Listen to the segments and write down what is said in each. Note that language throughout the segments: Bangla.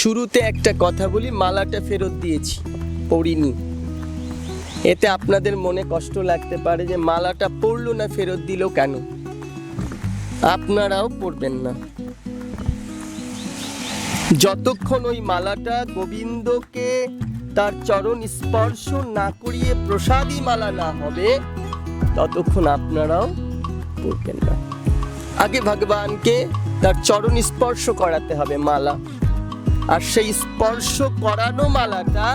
শুরুতে একটা কথা বলি, মালাটা ফেরত দিয়েছি, পড়িনি। এতে আপনাদের মনে কষ্ট লাগতে পারে যে মালাটা পড়ল না, ফেরত দিল কেন? আপনারাও পড়বেন না। যতক্ষণ ওই মালাটা গোবিন্দকে তার চরণ স্পর্শ না করিয়ে প্রসাদী মালা না হবে, ততক্ষণ আপনারাও পড়বেন না। আগে ভগবানকে তার চরণ স্পর্শ করাতে হবে মালা। আর সেই স্পর্শ করানো মালাটা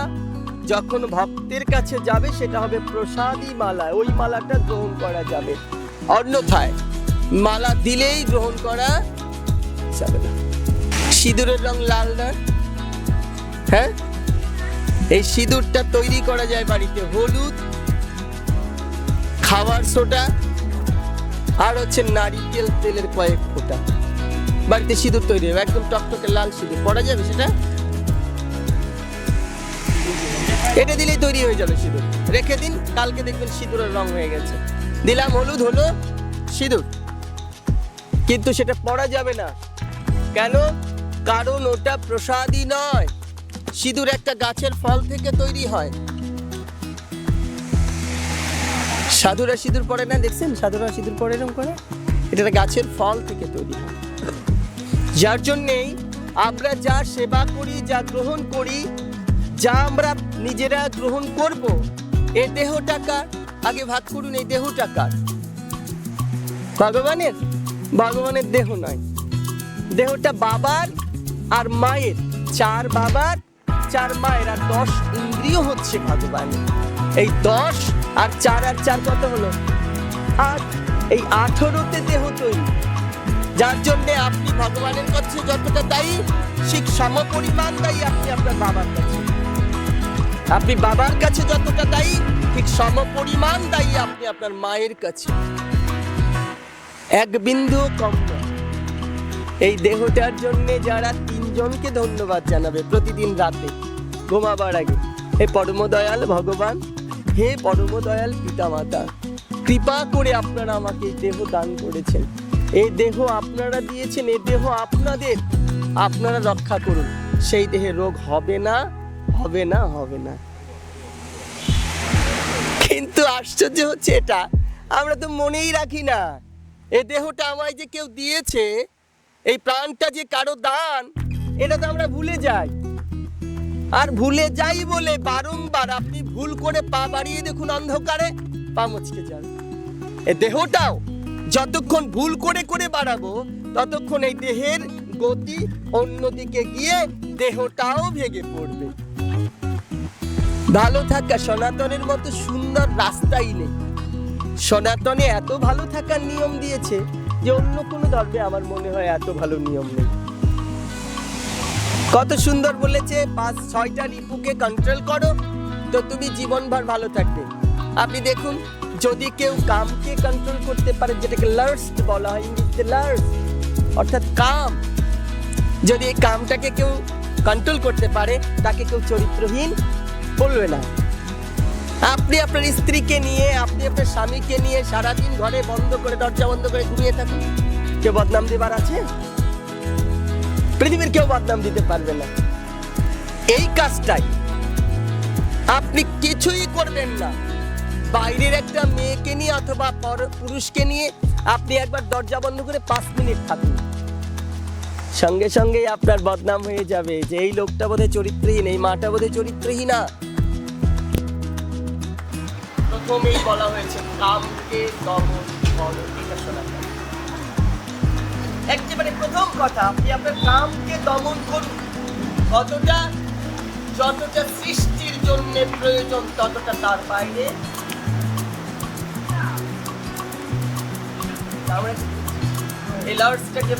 যখন ভক্তের কাছে যাবে, সেটা হবে প্রসাদী মালা। ওই মালাটা গ্রহণ করা যাবে। অন্যথায় মালা দিলেই গ্রহণ করা যাবে না। সিঁদুরের রং লাল না হ্যাঁ? এই সিঁদুরটা তৈরি করা যায় বাড়িতে। হলুদ খাবার সোটা, আর হচ্ছে নারিকেল তেলের কয়েক ফোঁটা। বাড়িতে সিঁদুর তৈরি হবে, একদম টকটকে লাল সিঁদুর। পড়া যাবে সেটা? এটা দিলেই তৈরি হয়ে যাবে সিঁদুর। রেখে দিন, কালকে দেখবেন সিঁদুরের রং হয়ে গেছে। দিলাম হলুদ, হলো সিঁদুর। কিন্তু সেটা পড়া যাবে না। কেন? কারণ ওটা প্রসাদই নয়। সিঁদুর একটা গাছের ফল থেকে তৈরি হয়। সাধুরা সিঁদুর পড়ে না, দেখছেন? সাধুরা সিঁদুর পড়ে এরকম করে। এটা গাছের ফল থেকে তৈরি হয়। যার জন্যেই আমরা যা সেবা করি, যা গ্রহণ করি, যা আমরা নিজেরা গ্রহণ করব, এ দেহ টাকা আগে ভাগ করুন, এই দেহ টাকা ভগবানের? ভগবানের দেহ নয়। দেহটা বাবার আর মায়ের। চার বাবার, চার মায়ের আর দশ ইন্দ্রিয় হচ্ছে ভগবানের এই দশ আর চার আর চার কত হলো? আট। এই আঠেরোতে দেহ তৈরি। যার জন্য আপনি ভগবানের কাছে যতটা দায়ী, ঠিক সমপরিমাণ দায়ী আপনি আপনার বাবার কাছে। আপনি বাবার কাছে যতটা দায়ী, ঠিক সমপরিমাণ দায়ী আপনি আপনার মায়ের কাছে। এক বিন্দু কম এই দেহটার জন্য যারা তিনজনকে ধন্যবাদ জানাবে প্রতিদিন রাতে, ঘুমাবার আগে, হে পরম দয়াল ভগবান, হে পরম দয়াল পিতামাতা, কৃপা করে আপনারা আমাকে দেহ দান করেছেন। এই দেহ আপনারা দিয়েছেন এই দেহ আপনাদের। আপনারা রক্ষা করুন। সেই দেহে রোগ হবে না হবে না হবে না। কিন্তু আশ্চর্য হচ্ছে এটা, আমরা তো মনেই রাখি না। এই দেহটা আমায় যে কেউ দিয়েছে, এই প্রাণটা যে কারও দান, এটা তো আমরা ভুলে যাই। আর ভুলে যাই বলে বারংবার আপনি ভুল করে পা বাড়িয়ে দেখুন অন্ধকারে, পা মুচকে যাবে এই দেহটাও যতক্ষণ ভুল করে করে বাড়াবো, ততক্ষণ এই দেহের গতি অন্যদিকে গিয়ে দেহটাও ভেঙে পড়বে। ভালো থাকা সনাতনের মতো সুন্দর রাস্তাই নেই। সনাতনে এত ভালো থাকার নিয়ম দিয়েছে যে অন্য কোনো ধর্মে আমার মনে হয় এত ভালো নিয়ম নেই। কত সুন্দর বলেছে, পাঁচ ছয়টা রিপুকে কন্ট্রোল করো, তো তুমি জীবনভর ভালো থাকবে। আপনি দেখুন যদি কেউ কামকে কন্ট্রোল করতে পারে, যেটাকে লার্স্ট বলা হয়, ইংরেজিতে লার্স্ট অর্থাৎ কাম। যদি এই কামটাকে কেউ কন্ট্রোল করতে পারে, তাকে কেউ চরিত্রহীন বলবে না। আপনি আপনার স্ত্রীকে নিয়ে, আপনি আপনার স্বামীকে নিয়ে সারাদিন ঘরে বন্ধ করে, দরজা বন্ধ করে ঘুমিয়ে থাকুন। কেউ বদনাম দেবার আছে? পৃথিবীর কেউ বদনাম দিতে পারবে না। এই কাজটাই। আপনি কিছুই করবেন না। বাইরের একটা মেয়েকে নিয়ে অথবা পুরুষকে নিয়ে আপনি একবার দরজা বন্ধ করে পাঁচ মিনিট থাকুন। সঙ্গে সঙ্গেই আপনার বদনাম হয়ে যাবে যে এই লোকটা বোধহয় চরিত্রহীন, এই মাটা বোধহয় চরিত্রহীনা প্রথমেই বলা হয়েছে কামকে দমন একেবারে প্রথম কথা, আপনি আপনার কামকে দমন করুন। কতটা, যতটা সৃষ্টির জন্য প্রয়োজন, ততটা তার বাইরে তাহলে এই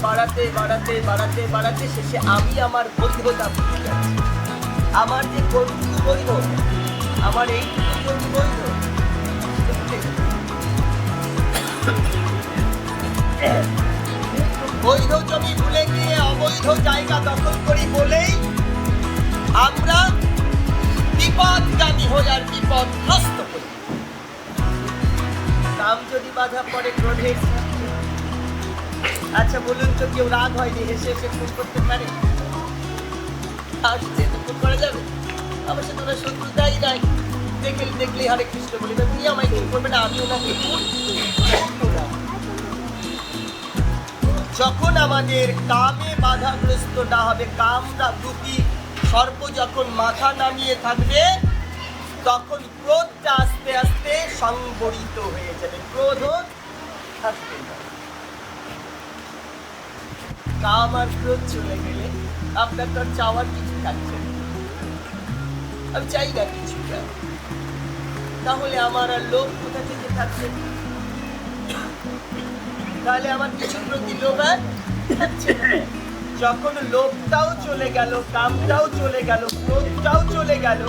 বাড়াতে বাড়াতে বাড়াতে বাড়াতে শেষে আমি আমার আমার যে বৈধ আমার এই বৈধ বৈধ জমি ভুলে গিয়ে অবৈধ জায়গা দখল করি বলেই আমরা বিপদগামী হই আর বিপদগ্রস্ত হই কাম যদি বাধা পড়ে ক্রোধের। আচ্ছা বলুন তো কেউ রাগ হয়নি, হেসে হেসে খুন করতে পারে? আসছে তো করা যাবে। সাথে ওনার শত্রুতাই নাই। দেখে দেখলে হরে কৃষ্ণ বলি তুমি আমায় কি করবে না আমি ওনাকে যখন আমাদের কামে বাধাগ্রস্ত না হবে কামরা রূপী সর্প যখন মাথা নামিয়ে থাকবে, তখন ক্রোধটা আস্তে আস্তে সংবরিত হয়ে যাবে। ক্রোধ থাকবে না কাম আর ক্রোধ চলে গেলে আপনার তো চাওয়ার কিছু থাকছে আমি চাই না কিছুটা। তাহলে আমার আর লোভ কোথা থেকে থাকছে? তাহলে আমার প্রতি লোভ আর থাকছে যখন লোভটাও চলে গেল, কামটাও চলে গেল, ক্রোধটাও চলে গেল,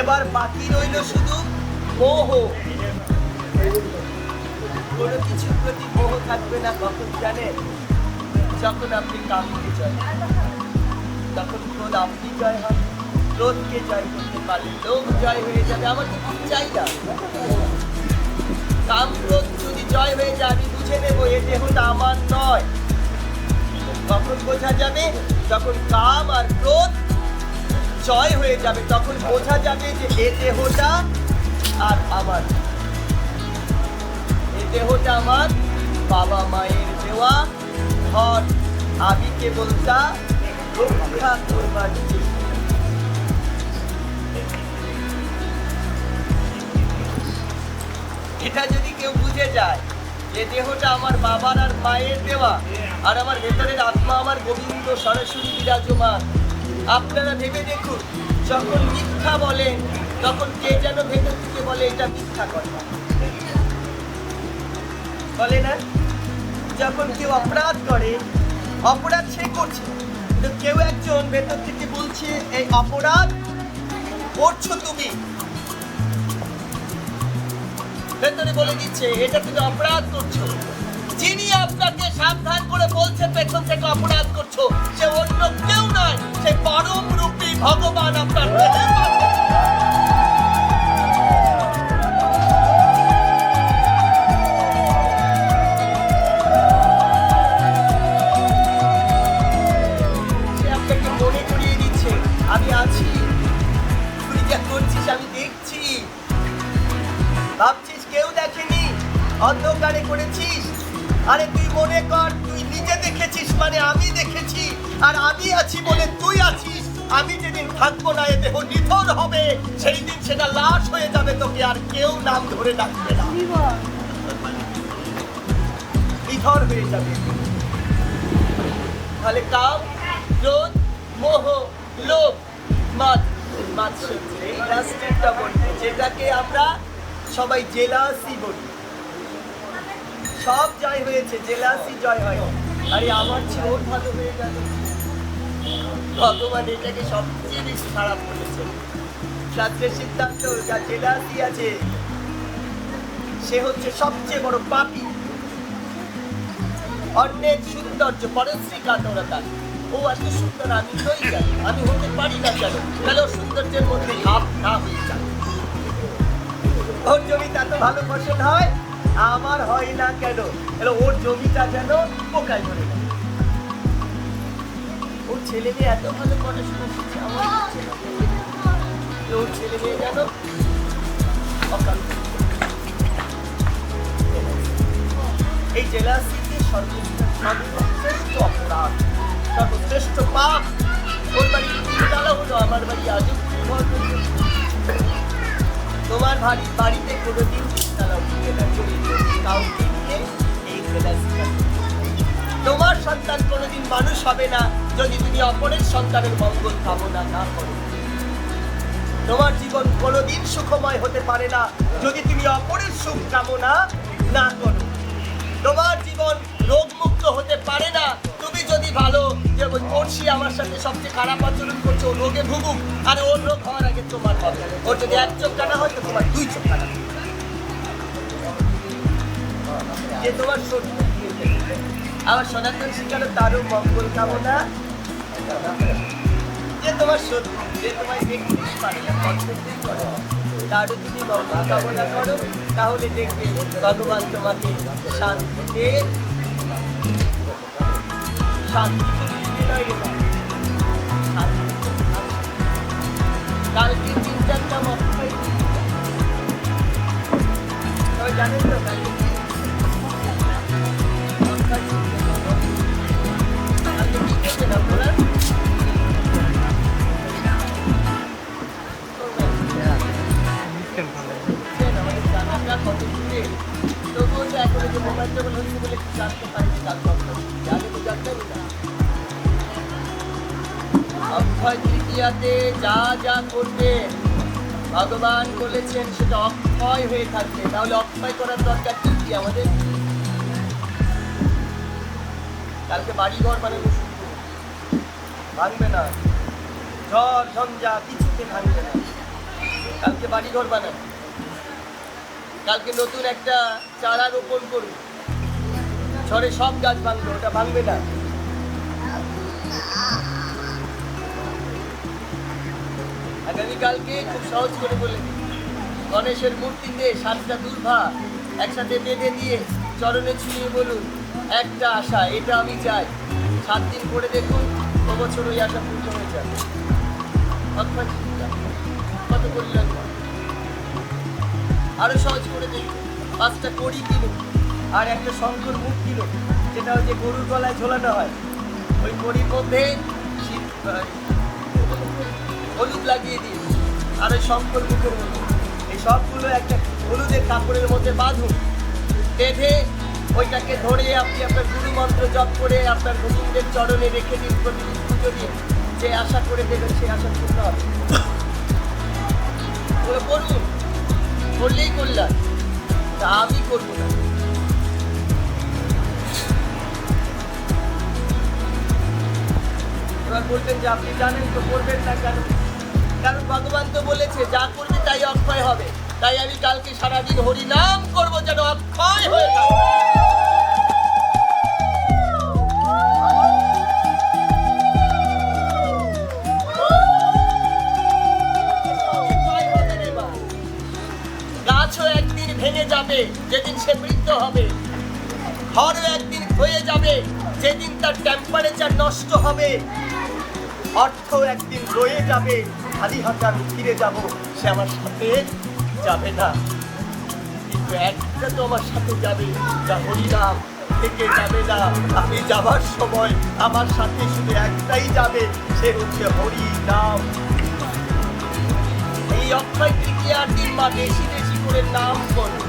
এবার বাকি রইল শুধু মোহ। কোনো কিছুর প্রতি মোহ থাকবে না, কখন জানেন? যখন আপনি কামকে জয় তখন ক্রোধ আপনি জয় হবে ক্রোধকে জয় করতে পারলে লোভ জয় হয়ে যাবে, আমার তো চাই না কাম ক্রোধ যদি জয় হয়ে যায়, আমি বুঝে নেব, এ দেহটা আমার নয়। কখন বোঝা যাবে, যখন কাম আর ক্রোধ জয় হয়ে যাবে, তখন বোঝা যাবে যে এ দেহটা আর আমার এ দেহটা আমার বাবা মায়ের দেওয়া ঘর আমি কেবল তা রক্ষা করবার এটা যদি কেউ বুঝে যায় যে দেহটা আমার বাবার আর মায়ের দেওয়া আর আমার ভেতরের আত্মা আমার গোবিন্দ সরাসরি বিরাজমান, আপনারা ভেবে দেখুন, যখন মিথ্যা বলেন তখন কে যেন ভেতর থেকে বলে, এটা মিথ্যা কথা। বলে না? যখন কেউ অপরাধ করে, অপরাধ সে করছে। কিন্তু কেউ একজন ভেতর থেকে বলছে, এই অপরাধ করছ তুমি। ভেতরে বলে দিচ্ছে, এটা তুমি অপরাধ করছ। যিনি আপনাকে সাবধান করে বলছে, পেছন থেকে অপরাধ করছ। সে অন্য কেউ নয়, সে আরে তুই মনে কর, তুই নিজে দেখেছিস মানে আমি দেখেছি। আর আমি আছি বলে তুই আছিস, আমি যেদিন থাকব না, এ দেহ নিথর হবে। সেই দিন সেটা লাশ হয়ে যাবে, তোকে আর কেউ নাম ধরে ডাকবে না। নিথর হয়ে যাবে। তাহলে কাম, ক্রোধ, মোহ, লোভ মাত মাৎসর্য এই লাস্টেরটা বলব যেটাকে আমরা সবাই জেলাসি বলি। সব জয় হয়েছে, জেলাসি জয় হয়। আরে, আমার ওর ভালো হয়ে গেল। ভগবান এটাকে সবচেয়ে বেশি খারাপ করেছে। শাস্ত্রের সিদ্ধান্ত, যা জেলাসি আছে, সে হচ্ছে সবচেয়ে বড় পাপি। অন্যের সৌন্দর্য পরশ্রী কাতরতা। ও এত সুন্দর, আমি নই কেন আমি হতে পারি না কেন? তাহলে ওর সৌন্দর্যের মধ্যে ভাব না হয়ে যায়? ওর জমিতে এত ভালো ফসল হয়? আমার হয় না কেন? তাহলে ওর জমিটা যেন পোকায় ধরে গেল। ওর ছেলে মেয়ে এত ভালো পড়াশোনা শিখছে আমার ওর ছেলে মেয়ে যেন অকাল। এই জেলাসিকে সর্বশ্রেষ্ঠ সর্বশ্রেষ্ঠ অপরাধ সর্বশ্রেষ্ঠ পাপ। ওর বাড়ি তিনতলা হলো আমার বাড়ি আজও তোমার বাড়ি বাড়িতে কোনোদিন তোমার সন্তান কোনোদিন মানুষ হবে না যদি তুমি অপরের সন্তানের মঙ্গল কামনা না করো। তোমার জীবন কোনোদিন সুখময় হতে পারে না যদি তুমি অপরের সুখ কামনা না করো। তোমার জীবন রোগমুক্ত হতে পারে না। তুমি যদি ভালো, যে ওই পড়শি আমার সাথে সবচেয়ে খারাপ আচরণ করছ রোগে ভুগুক, আর ওর রোগ হওয়ার আগে তোমার হবে ওর যদি এক চোখ কানা হয়, তো তোমার দুই চোখ কানা। যে তোমার শত্রু আবার সনাতন শিখানো তারও মঙ্গল কামনা। যে তোমার শত্রু যে তোমায় দেখতেই পারে না করে, তারও তুমি মঙ্গল কামনা করো, তাহলে দেখবে ভগবান তোমাকে শান্তিতে শান্তিতে কালকে দিনটার নাম অক্ষয় অক্ষয় তৃতীয়াতে যা যা করবে, ভগবান বলেছেন সেটা অক্ষয় হয়ে থাকবে। তাহলে অক্ষয় করার দরকার কি কি আমাদের? কালকে বাড়ি ঘর বানানো ভাঙবে না। ঝড়, ঝঞ্ঝা, কিছুতে ভাঙবে না। কালকে বাড়ি ঘর বানান কালকে নতুন একটা চারা রোপণ করুন ঝড়ে সব গাছ ভাঙবে, ওটা ভাঙবে না। আগামীকালকে খুব সহজ করে বলে গণেশের মূর্তিতে সাতটা দুর্ভা একসাথে বেঁধে দিয়ে চরণে ছুঁয়ে বলুন, একটা আশা, এটা আমি চাই। সাত দিন পরে দেখুন, ও বছর ওই আশা পূর্ণ হয়ে যাবে। কত কল্যাণ আরও সহজ করে দেখুন, পাঁচটা কড়ি কিনুন আর একটা শঙ্কর মুখ কিনুন, যেটা হচ্ছে গরুর গলায় ঝোলানো হয়। ওই কড়ির মধ্যে শীত হলুদ লাগিয়ে দিন। আর ওই শঙ্কর মুখের মধ্যে এই সবগুলো একটা হলুদের কাপড়ের মধ্যে বাঁধুন। বেঁধে ওইটাকে ধরে আপনি আপনার গুরু মন্ত্র জপ করে আপনার গোবিন্দের চরণে রেখে দিন প্রতিদিন পুজো দিয়ে। যে আশা করে দেবেন সেই আশা পূর্ণ হবে। ওগুলো করুন। করলেই করলাম তা আমি করব না। এবার বলবেন যে আপনি জানেন তো, করবেন না কেন? কারণ ভগবান তো বলেছে, যা করবে তাই অক্ষয় হবে। তাই আমি কালকে সারাদিন হরি নাম করব যেন অক্ষয় হয়ে থাকে। একদিন ভেঙে যাবে, যেদিন সে মৃত্যু হবে। ঘরও একদিন হয়ে যাবে, যেদিন তার টেম্পারেচার নষ্ট হবে। অর্থ একদিন রয়ে যাবে। খালি হাতে আমি ফিরে যাব, সে আমার সাথে যাবে না। কিন্তু একটা তো আমার সাথে যাবে, যা হরিনাম থেকে যাবে না। আমি যাবার সময় আমার সাথে শুধু একটাই যাবে, সে হচ্ছে হরি নাম এই অক্ষয় তৃতীয়ার দিন মা বেশি বেশি করে নাম করুন